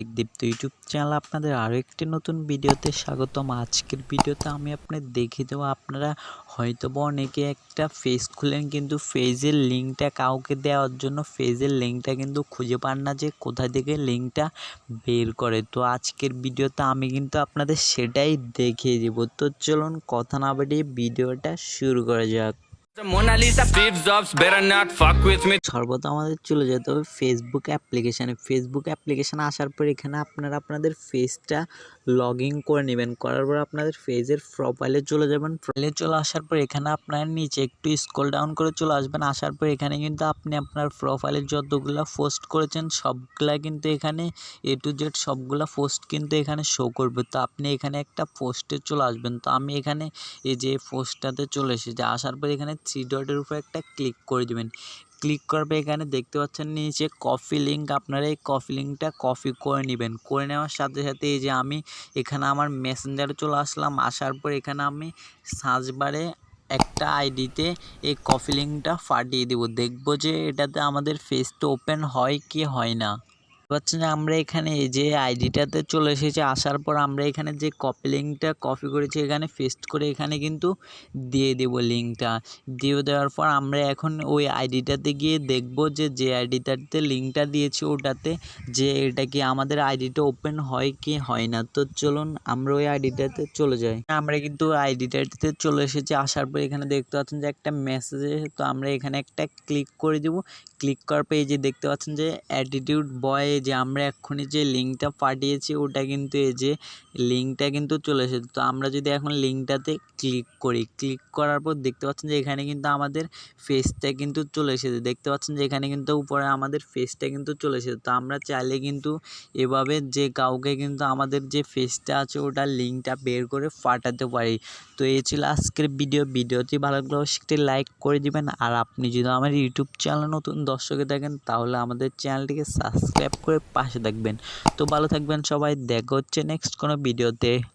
দীপ্ত YouTube channel আপনাদের আরও একটি নতুন ভিডিওতে স্বাগতম। আজকের ভিডিওতে আমি আপনাদের দেখিয়ে দেবো, আপনারা হয়তো বা অনেকে একটা ফেজ খুলেন, কিন্তু ফেজের লিঙ্কটা কাউকে দেওয়ার জন্য ফেজের লিঙ্কটা কিন্তু খুঁজে পান না যে কোথা থেকে লিঙ্কটা বের করে। তো আজকের ভিডিওতে আমি কিন্তু আপনাদের সেটাই দেখিয়ে দেবো। তো চলুন কথা না বাড়িয়ে ভিডিওটা শুরু করা যাক। সর্বদা আমাদের চলে যেতে হবে ফেসবুক অ্যাপ্লিকেশানে ফেসবুক অ্যাপ্লিকেশানে আসার পর এখানে আপনারা আপনাদের ফেসটা লগ ইন করে নেবেন। করার পর আপনাদের ফেজের প্রোফাইলে চলে যাবেন। প্রোফাইলে চলে আসার পর এখানে আপনার নিচে একটু স্ক্রল ডাউন করে চলে আসবেন। আসার পর এখানে কিন্তু আপনি আপনার প্রোফাইলে যতগুলা পোস্ট করেছেন, সবগুলা কিন্তু এখানে এ টু জেড সবগুলা পোস্ট কিন্তু এখানে শো করবে। তো আপনি এখানে একটা পোস্টে চলে আসবেন। তো আমি এখানে এই যে পোস্টটাতে চলে এসেছি। আসার পর এখানে থ্রি ডটের উপর একটা ক্লিক করে দেবেন। ক্লিক করবে এখানে দেখতে পাচ্ছেন নিচে কফি লিঙ্ক, আপনারা এই কফি লিঙ্কটা কপি করে নেবেন। করে নেওয়ার সাথে সাথে এই যে আমি এখানে আমার মেসেঞ্জারে চলে আসলাম, আসার পর এখানে আমি সার্চ বারে একটা আইডিতে এই কফি লিঙ্কটা ফাটিয়ে দেবো। দেখব যে এটাতে আমাদের ফেসটা ওপেন হয় কি হয় না। পাচ্ছেন যে আমরা এখানে এই যে আইডিটাতে চলে এসেছি, আসার পর আমরা এখানে যে কপি লিঙ্কটা কপি করেছি, এখানে পেস্ট করে এখানে কিন্তু দিয়ে দেব লিঙ্কটা দিয়ে দেওয়ার পর আমরা এখন ওই আইডিটাতে গিয়ে দেখব যে যে আইডিটাতে লিঙ্কটা দিয়েছি, ওটাতে যে এটা কি আমাদের আইডিটা ওপেন হয় কি হয় না। তো চলুন আমরা ওই আইডিটাতে চলে যাই। আমরা কিন্তু আইডিটাতে চলে এসেছি, আসার পর এখানে দেখতে পাচ্ছেন যে একটা মেসেজ তো আমরা এখানে একটা ক্লিক করে দেব। ক্লিক করার পর এই যে দেখতে পাচ্ছেন যে অ্যাটিটিউড বয় যে আমরা এক্ষুনি যে লিঙ্কটা পাঠিয়েছি, ওটা কিন্তু এই যে লিঙ্কটা কিন্তু চলে এসেছে। তো আমরা যদি এখন লিঙ্কটাতে ক্লিক করি ক্লিক করার পর দেখতে পাচ্ছেন যে এখানে কিন্তু আমাদের ফেসটা কিন্তু চলে এসেছে। দেখতে পাচ্ছেন যে এখানে কিন্তু উপরে আমাদের ফেসটা কিন্তু চলে এসেছে। তো আমরা চাইলে কিন্তু এভাবে যে কাউকে কিন্তু আমাদের যে ফেসটা আছে ওটার লিঙ্কটা বের করে ফাটাতে পারি। তো এই ছিল আজকের ভিডিও ভিডিওটি ভালো লাগলে অবশ্যই লাইক করে দিবেন। আর আপনি যদি আমার ইউটিউব চ্যানেল নতুন দর্শকে থাকেন, তাহলে আমাদের চ্যানেলটিকে সাবস্ক্রাইব করে পাশে থাকবেন। তো ভালো থাকবেন সবাই। দেখা হচ্ছে নেক্সট কোনো ভিডিওতে